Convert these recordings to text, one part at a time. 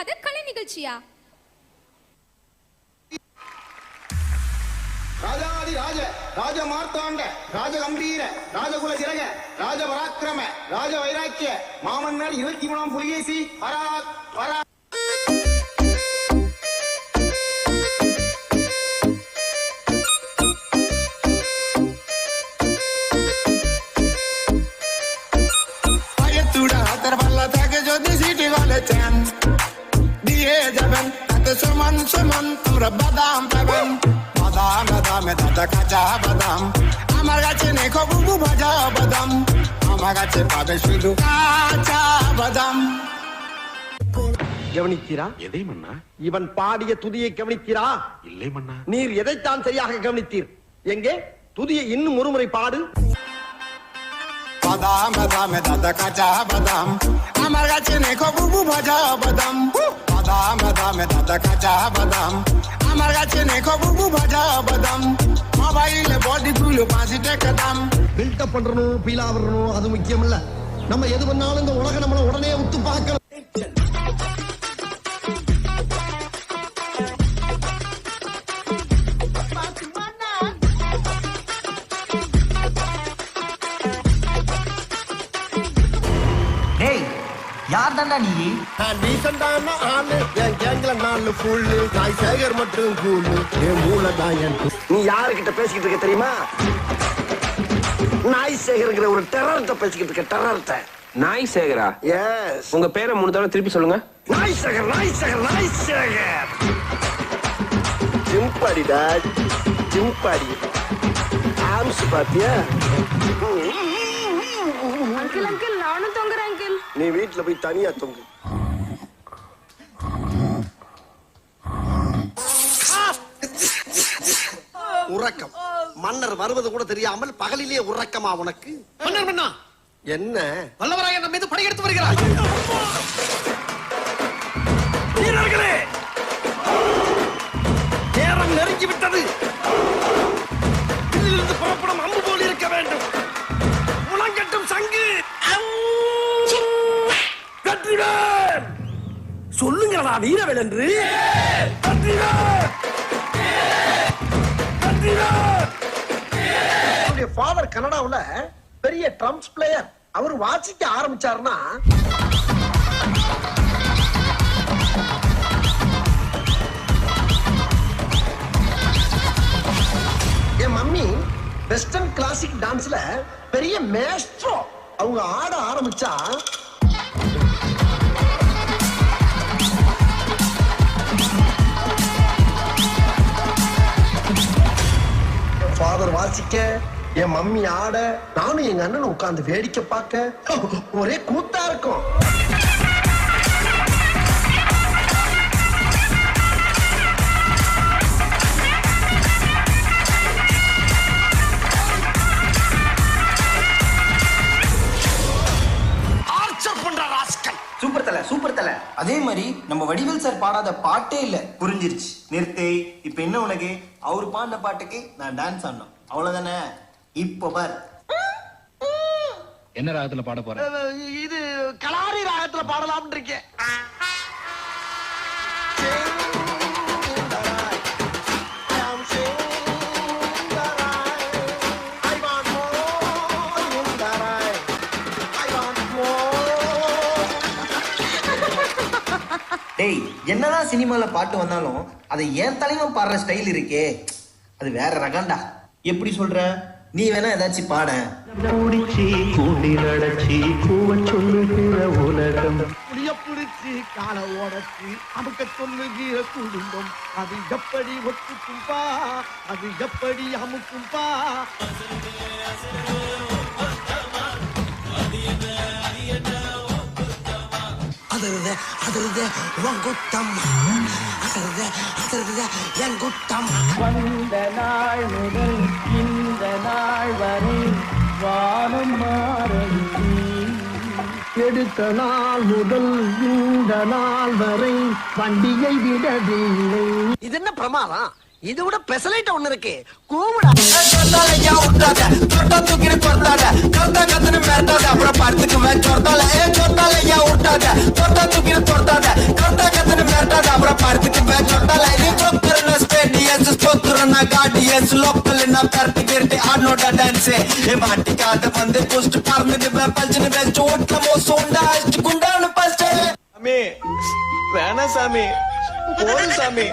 இல்லாத கலை நிகழ்ச்சியா? ராஜாதி ராஜ ராஜ மார்த்தாண்ட ராஜ கம்பீர ராஜகுல திலக ராஜ பராக்கிரம ராஜ வைராக்கிய மாமன்னர் இருபத்தி மூணாம் புலிகேசி பராக் பராக் তুড়া যাবেন তাতে সমান সমান তোমরা বাদাম পাবেন বাদাম বাদামে দাদা কাঁচা বাদাম আমার কাছে নেই খবু ভাজা বাদাম আমার কাছে পাবে শুধু কাঁচা বাদাম கவனித்தீரா எதை மன்னா இவன் பாடிய துதியை கவனித்தீரா இல்லை மன்னா நீர் எதைத்தான் சரியாக கவனித்தீர் எங்கே துதியை இன்னும் ஒருமுறை பாடு বাদাম বাদামে দাদা কাঁচা বাদাম আমার কাছে নেই খবু ভাজা বাদাম বাদাম বাদামে দাদা কাঁচা বাদাম আমার কাছে নেই খবু ভাজা বাদাম মোবাইলে বডি ফুল পাঁচি টাকা দাম பில்டப் பண்றணும் பீலா வரணும் அது முக்கியம் இல்ல நம்ம எது பண்ணாலும் இந்த உலக நம்மள யார் தாண்டா நீ டீசெண்டான ஆளு. என் கேங்ல நாலு புல்லு. நாய் சேகர் மட்டும் கூலு. என் மூளை தான் என் நீ யாருக்கிட்ட பேசிக்கிட்டு இருக்க தெரியுமா? நாய் சேகர்ங்கிற ஒரு டெரர்ட்ட பேசிக்கிட்டு இருக்க டெரர்ட்ட நாய் சேகரா? எஸ் உங்க பேரை மூணு தடவை திருப்பி சொல்லுங்க. நாய் சேகர் நாய் சேகர் நாய் சேகர். ஜிம்பாடிடா ஜிம்பாடி. ஆம்ஸ் பாத்தியா? நீ வீட்டுல போய் தனியா தொங்கு. உறக்கம். மன்னர் வருவது கூட தெரியாமல் பகலிலே உறக்கமா உனக்கு? மன்னர் மன்னா! என்ன? வல்லவராய நம்ம மீது படையெடுத்து வருகிறார். சொல்லுங்களா வீரவேல் என்று ஃபாதர் கனடாவுல பெரிய ட்ரம்ஸ் பிளேயர் அவர் வாசிக்க ஆரம்பிச்சாருன்னா என் மம்மி வெஸ்டர்ன் கிளாசிக் டான்ஸ்ல பெரிய மேஸ்ட்ரோ அவங்க ஆட ஆரம்பிச்சா வாசிக்க. என் மம்மி ஆட நானும் எங்க அண்ணனும் உட்கார்ந்து வேடிக்கை பார்க்க. ஒரே கூத்தா இருக்கும். சூப்பர் தல சூப்பர் தல. அதே மாதிரி நம்ம வடிவேல் சார் பாடாத பாட்டே இல்ல. புரிஞ்சிருச்சு. நிறுத்து. இப்ப என்ன உனக்கு? அவர் பாடின பாட்டுக்கு நான் டான்ஸ் ஆடணும். அவ்வளவுதானே? இப்போ பார். என்ன ராகத்துல பாட போற? இது கலாரி ராகத்துல பாடலாம்னு இருக்கேன். டேய் என்னதான் சினிமால பாட்டு வந்தாலும் அதை ஏன் தலைவன் பாடுற ஸ்டைல் இருக்கே. அது வேற ரகம்டா. எப்படி சொல்ற? நீ வேணா ஏதாச்சும் பாட. முடிச்சி கூண்டில் அடைச்சி கூவ சொல்லுகிற உலகம். புளிய புடிச்சு கால ஓடச்சு அமுக்க சொல்லுகிற குடும்பம். அது எப்படி ஒத்துக்கும்பா? அது எப்படி அமுக்கும்பா? அதருத அதருத உங்குத்தம் அதருத அதருத என் குத்தம் வந்த நாள் முதல் இந்த நாள் வரை வானம் மாறவில்லை. எடுத்த நாள் முதல் இந்த நாள் வரை வண்டியை விடவில்லை. இது என்ன பிரமாதம்? இது விட பெசலைட் ஒண்ணு இருக்கு. கூவிடா சொர்த்தாலையா விட்டாத தொட்டா தூக்கிட்டு கொத்தாத கத்தா கத்துன்னு மிரட்டாத? அப்புறம் படத்துக்கு கார்டியன்ஸ் லோக்கல் நான் பரட்டி கேட்டு ஆடனோட டான்ஸ் ஏ மாட்டிக்காத வந்து போஸ்ட் பறந்துட்டு பல்ச்சுன்னு பெஸ்ட் ஓட்டல மோசோண்டா அடிச்சு குண்டானு பஸ்ட் சாமி வேணா சாமி. போதும் சாமி.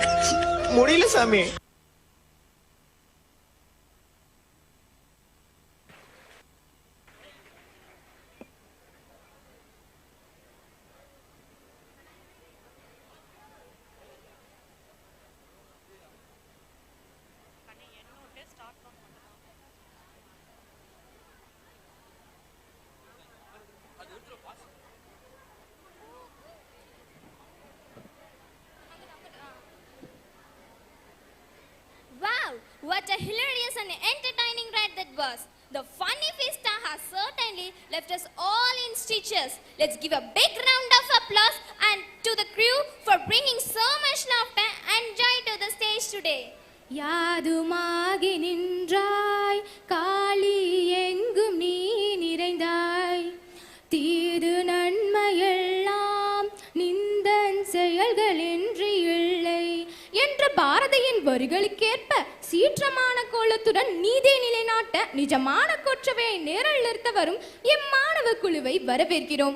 முடியல சாமி. What a hilarious and entertaining ride that was. The funny fiesta has certainly left us all in stitches. Let's give a big round of applause and to the crew for bringing so much laughter and joy to the stage today. Yadu என்ற பாரதியின் வரிகளுக்கேற்ப சீற்றமான கோலத்துடன் நீதி நிலைநாட்ட நிஜமான கொற்றவை நேரல் நிறுத்த வரும் இம்மாணவ குழுவை வரவேற்கிறோம்.